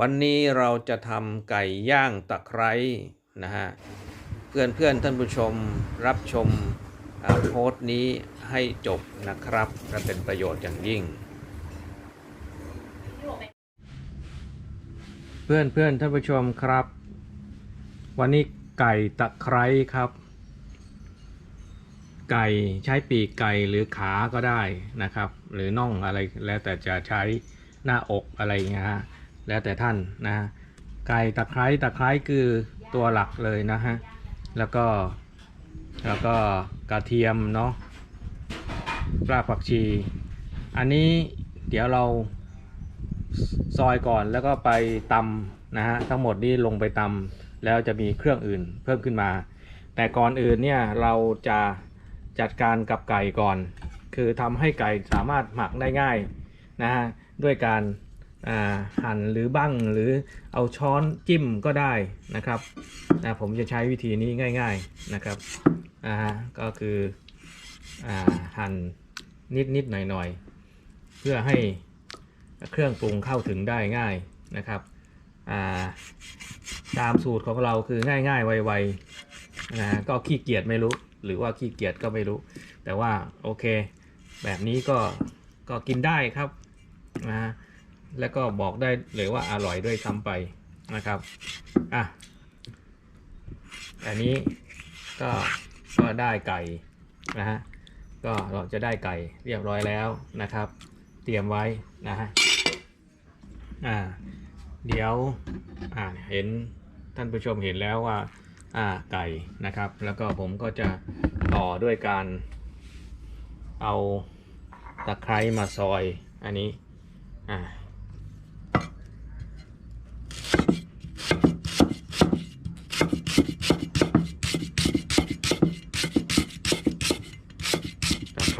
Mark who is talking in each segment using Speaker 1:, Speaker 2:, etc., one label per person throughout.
Speaker 1: วันนี้เราจะทำไก่ย่างตะไคร้นะฮะเพื่อนเพื่อนท่านผู้ชมรับชมโพสต์นี้ให้จบนะครับจะเป็นประโยชน์อย่างยิ่ง เพื่อนเพื่อนท่านผู้ชมครับ วันนี้ไก่ตะไคร้ครับ ไก่ใช้ปีกไก่หรือขาก็ได้นะครับ หรือน่องอะไรแล้วแต่จะใช้หน้าอกอะไรเงี้ยฮะ แล้วแต่ท่านนะฮะไก่ตะไคร้ตะไคร้คือตัวหลักเลยนะฮะแล้วก็แล้วก็กระเทียมเนาะรากผักชี อันนี้เดี๋ยวเราซอยก่อนแล้วก็ไปตำนะฮะทั้งหมดนี้ลงไปตำแล้วจะมีเครื่องอื่นเพิ่มขึ้นมา แต่ก่อนอื่นเนี่ยเราจะจัดการกับไก่ก่อน คือทำให้ไก่สามารถหมักได้ง่ายนะฮะด้วยการ หั่นหรือบั้งหรือเอาช้อนจิ้มก็ได้นะครับนะผมจะใช้วิธีนี้ง่าย ๆนะครับก็คืออหั่นนิดนิดๆหน่อยหน่อยๆ เพื่อให้เครื่องปรุงเข้าถึงได้ง่ายนะครับาตามสูตรของเราคือง่ายๆ ไวๆนะก็ขี้เกียจไม่รู้ หรือว่าขี้เกียจก็ไม่รู้ แต่ว่าโอเค แบบนี้ก็ก็กินได้ครับนะ แล้วก็บอกได้เลยว่าอร่อยด้วยซ้ำไปนะครับอะอันนี้ก็ก็ได้ไก่นะฮะก็เราจะได้ไก่เรียบร้อยแล้วนะครับ เตรียมไว้นะฮะอ่าเดี๋ยวอ่าเห็นท่านผู้ชมเห็นแล้วว่าอ่าไก่นะครับ แล้วก็ผมก็จะต่อด้วยการเอาตะไคร้มาซอยอันนี้อ่า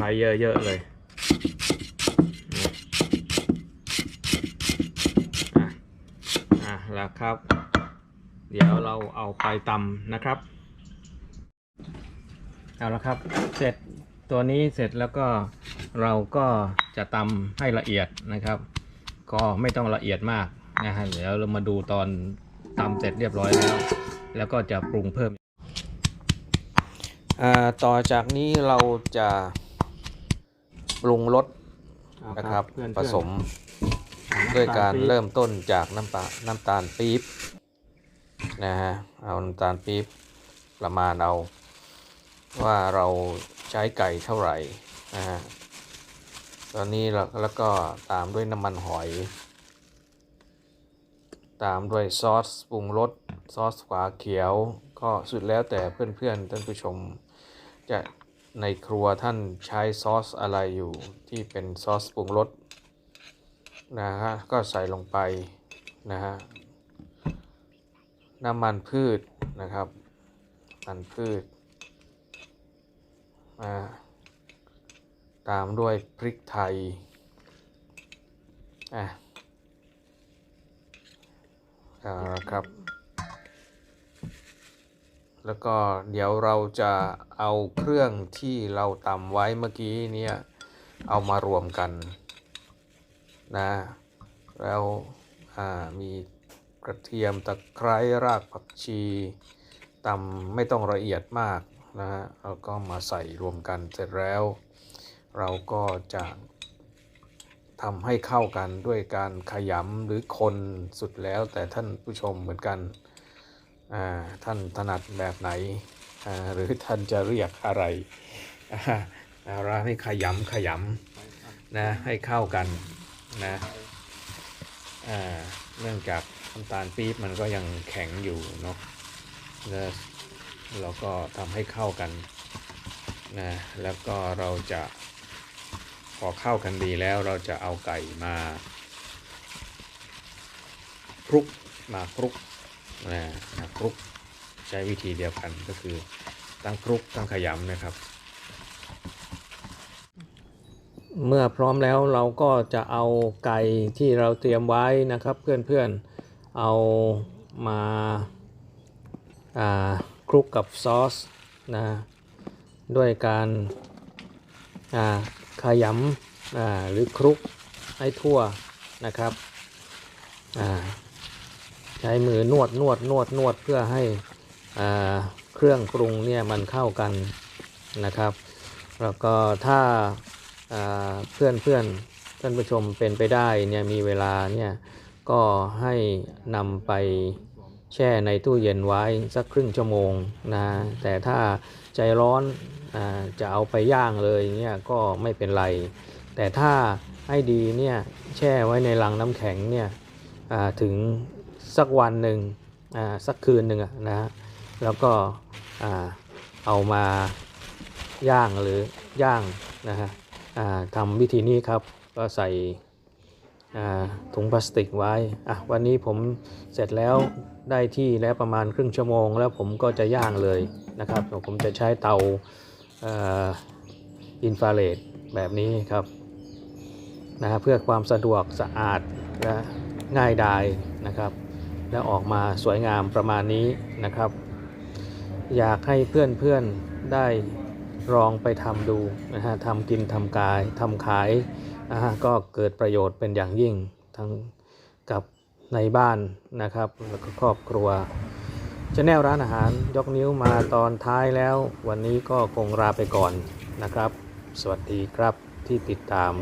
Speaker 1: ว้เยอะๆเลยอะอะแล้วครับ เดี๋ยวเราเอาไปตำนะครับ เอาละครับ เสร็จตัวนี้เสร็จแล้วก็เราก็จะตำให้ละเอียดนะครับ ก็ไม่ต้องละเอียดมากนะฮะเดี๋ยวเรามาดูตอนตำเสร็จเรียบร้อยแล้ว แล้วก็จะปรุงเพิ่มต่อจากนี้เราจะ ปรุงรสนะครับ ผสมด้วยการเริ่มต้นจากน้ำตาลน้ำตาลปี๊บนะฮะเอาน้ำตาลปี๊บประมาณเอาว่าเราใช้ไก่เท่าไหร่นะฮะตอนนี้เราแล้วก็ตามด้วยน้ำมันหอย ตามด้วยซอสปรุงรสซอสฝาเขียว ก็สุดแล้วแต่เพื่อนๆท่านผู้ชมจะ ในครัวท่านใช้ซอสอะไรอยู่ที่เป็นซอสปรุงรสนะฮะก็ใส่ลงไปนะฮะน้ำมันพืชนะครับน้ำมันพืชอ่าตามด้วยพริกไทยอะครับ แล้วก็เดี๋ยวเราจะเอาเครื่องที่เราตำไว้เมื่อกี้เนี่ยเอามารวมกันนะแล้วมีกระเทียมตะไคร้รากผักชีตำไม่ต้องละเอียดมากนะฮะแล้วก็มาใส่รวมกันเสร็จแล้ว เราก็จะทำให้เข้ากันด้วยการขยำหรือคนสุดแล้วแต่ท่านผู้ชมเหมือนกัน ท่านถนัดแบบไหน หรือท่านจะเรียกอะไรเอาละให้ขยำขยำนะให้เข้ากันนะเนื่องจากน้ำตาลปี๊บมันก็ยังแข็งอยู่เนาะแล้วเราก็ทำให้เข้ากันนะแล้วก็เราจะพอเข้ากันดีแล้วเราจะเอาไก่มาคลุกมาคลุก นะคลุกใช้วิธีเดียวกันก็คือตั้งคลุกตั้งขยำนะครับ เมื่อพร้อมแล้วเราก็จะเอาไก่ที่เราเตรียมไว้นะครับ เพื่อนๆเอามาาคลุกกับซอสนะด้วยการาขยำหรือคลุกให้ทั่วนะครับ ใช้มือนวดนวดนวดนวดเพื่อให้อ่าเครื่องปรุงเนี่ยมันเข้ากันนะครับ แล้วก็ถ้าเพื่อนเพื่อนท่านผู้ชมเป็นไปได้เนี่ยมีเวลาเนี่ยก็ให้นำไปแช่ในตู้เย็นไว้สักครึ่งชั่วโมงนะแต่ถ้าใจร้อนอจะเอาไปย่างเลยเนี่ยก็ไม่เป็นไร แต่ถ้าให้ดีเนี่ยแช่ไว้ในลังน้ำแข็งเนี่ยถึง สักวันหนึ่งอ่าสักคืนหนึ่งนะฮะแล้วก็อ่าเอามาย่างหรือย่างนะฮะอ่าทำวิธีนี้ครับก็ใส่อ่าถุงพลาสติกไว้อะวันนี้ผมเสร็จแล้วได้ที่แล้วประมาณครึ่งชั่วโมง แล้วผมก็จะย่างเลยนะครับ ผมจะใช้เตาอินฟราเรดแบบนี้ครับนะฮะเพื่อความสะดวกสะอาดและง่ายดายนะครับ และออกมาสวยงามประมาณนี้นะครับ อยากให้เพื่อนๆได้ลองไปทำดูนะฮะทำกินทำกายทำขายนะฮะก็เกิดประโยชน์เป็นอย่างยิ่งทั้งกับในบ้านนะครับแล้วก็ครอบครัวชแนลร้านอาหารยกนิ้วมาตอนท้ายแล้ว วันนี้ก็คงลาไปก่อนนะครับ สวัสดีครับที่ติดตาม